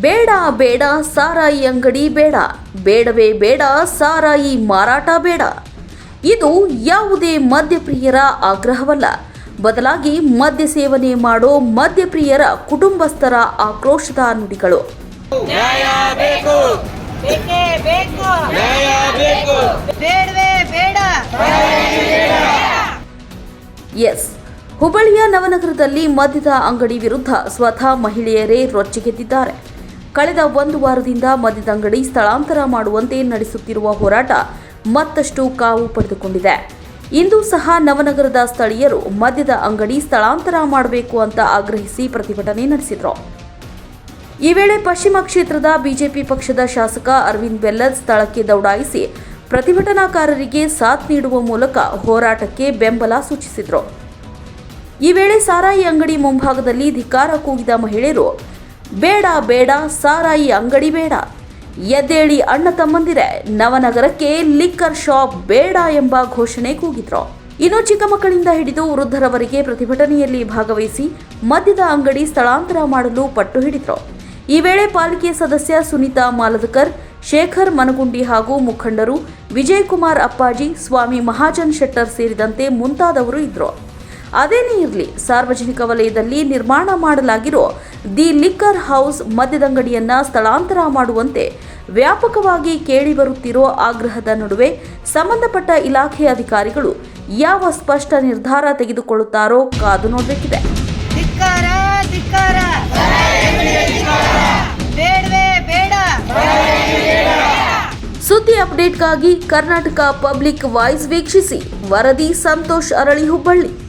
ಬೇಡ ಬೇಡ ಸಾರಾಯಿ ಅಂಗಡಿ ಬೇಡ. ಬೇಡವೇ ಬೇಡ ಸಾರಾಯಿ ಮಾರಾಟ ಬೇಡ. ಇದು ಯಾವುದೇ ಮದ್ಯಪ್ರಿಯರ ಆಗ್ರಹವಲ್ಲ. ಬದಲಾಗಿ ಮದ್ಯ ಸೇವನೆ ಮಾಡೋ ಮದ್ಯಪ್ರಿಯರ ಕುಟುಂಬಸ್ಥರ ಆಕ್ರೋಶದ ನುಡಿಗಳು. ನ್ಯಾಯ ಬೇಕು. ಬೇಕೇ ಬೇಕು. ನ್ಯಾಯ ಬೇಕು. ಬೇಡವೇ ಬೇಡ. ಎಸ್. ಹುಬ್ಬಳ್ಳಿಯ ನವನಗರದಲ್ಲಿ ಮದ್ಯದ ಅಂಗಡಿ ವಿರುದ್ಧ ಸ್ವತಃ ಮಹಿಳೆಯರೇ ರೊಚ್ಚಿಗೆದ್ದಿದ್ದಾರೆ. ಕಳೆದ ಒಂದು ವಾರದಿಂದ ಮದ್ಯದಂಗಡಿ ಸ್ಥಳಾಂತರ ಮಾಡುವಂತೆ ನಡೆಸುತ್ತಿರುವ ಹೋರಾಟ ಮತ್ತಷ್ಟು ಕಾವು ಪಡೆದುಕೊಂಡಿದೆ. ಇಂದು ಸಹ ನವನಗರದ ಸ್ಥಳೀಯರು ಮದ್ಯದ ಅಂಗಡಿ ಸ್ಥಳಾಂತರ ಮಾಡಬೇಕು ಅಂತ ಆಗ್ರಹಿಸಿ ಪ್ರತಿಭಟನೆ ನಡೆಸಿದರು. ಈ ವೇಳೆ ಪಶ್ಚಿಮ ಕ್ಷೇತ್ರದ ಬಿಜೆಪಿ ಪಕ್ಷದ ಶಾಸಕ ಅರವಿಂದ್ ಬೆಲ್ಲದ್ ಸ್ಥಳಕ್ಕೆ ದೌಡಾಯಿಸಿ ಪ್ರತಿಭಟನಾಕಾರರಿಗೆ ಸಾಥ್ ನೀಡುವ ಮೂಲಕ ಹೋರಾಟಕ್ಕೆ ಬೆಂಬಲ ಸೂಚಿಸಿದರು. ಈ ವೇಳೆ ಸಾರಾಯಿ ಅಂಗಡಿ ಮುಂಭಾಗದಲ್ಲಿ ಧಿಕ್ಕಾರ ಕೂಗಿದ ಮಹಿಳೆಯರು ಬೇಡ ಬೇಡ, ಸಾರಾಯಿ ಅಂಗಡಿ ಬೇಡ. ಎದ್ದೇಳಿ ಅಣ್ಣ ತಮ್ಮಂದಿರೆ, ನವನಗರಕ್ಕೆ ಲಿಕ್ಕರ್ ಶಾಪ್ ಬೇಡ ಎಂಬ ಘೋಷಣೆ ಕೂಗಿದ್ರು. ಇನ್ನು ಚಿಕ್ಕ ಮಕ್ಕಳಿಂದ ಹಿಡಿದು ವೃದ್ಧರವರೆಗೆ ಪ್ರತಿಭಟನೆಯಲ್ಲಿ ಭಾಗವಹಿಸಿ ಮದ್ಯದ ಅಂಗಡಿ ಸ್ಥಳಾಂತರ ಮಾಡಲು ಪಟ್ಟು ಹಿಡಿದ್ರು. ಈ ವೇಳೆ ಪಾಲಿಕೆ ಸದಸ್ಯ ಸುನೀತಾ ಮಾಲದಕರ್, ಶೇಖರ್ ಮನಗುಂಡಿ ಹಾಗೂ ಮುಖಂಡರು ವಿಜಯಕುಮಾರ್ ಅಪ್ಪಾಜಿ, ಸ್ವಾಮಿ ಮಹಾಜನ್ ಶೆಟ್ಟರ್ ಸೇರಿದಂತೆ ಮುಂತಾದವರು ಇದ್ರು. ಅದೇನೇ ಇರಲಿ ಸಾರ್ವಜನಿಕ ವಲಯದಲ್ಲಿ ನಿರ್ಮಾಣ ಮಾಡಲಾಗಿರೋ ದಿ ಲಿಕ್ಕರ್ ಹೌಸ್ ಮದ್ಯದಂಗಡಿಯನ್ನು ಸ್ಥಳಾಂತರ ಮಾಡುವಂತೆ ವ್ಯಾಪಕವಾಗಿ ಕೇಳಿಬರುತ್ತಿರೋ ಆಗ್ರಹದ ನಡುವೆ ಸಂಬಂಧಪಟ್ಟ ಇಲಾಖೆ ಅಧಿಕಾರಿಗಳು ಯಾವ ಸ್ಪಷ್ಟ ನಿರ್ಧಾರ ತೆಗೆದುಕೊಳ್ಳುತ್ತಾರೋ ಕಾದು ನೋಡಬೇಕಿದೆ. ಸುದ್ದಿ ಅಪ್ಡೇಟ್ಗಾಗಿ ಕರ್ನಾಟಕ ಪಬ್ಲಿಕ್ ವಾಯ್ಸ್ ವೀಕ್ಷಿಸಿ ವರದಿ ಸಂತೋಷ್ ಅರಳಿ ಹುಬ್ಬಳ್ಳಿ.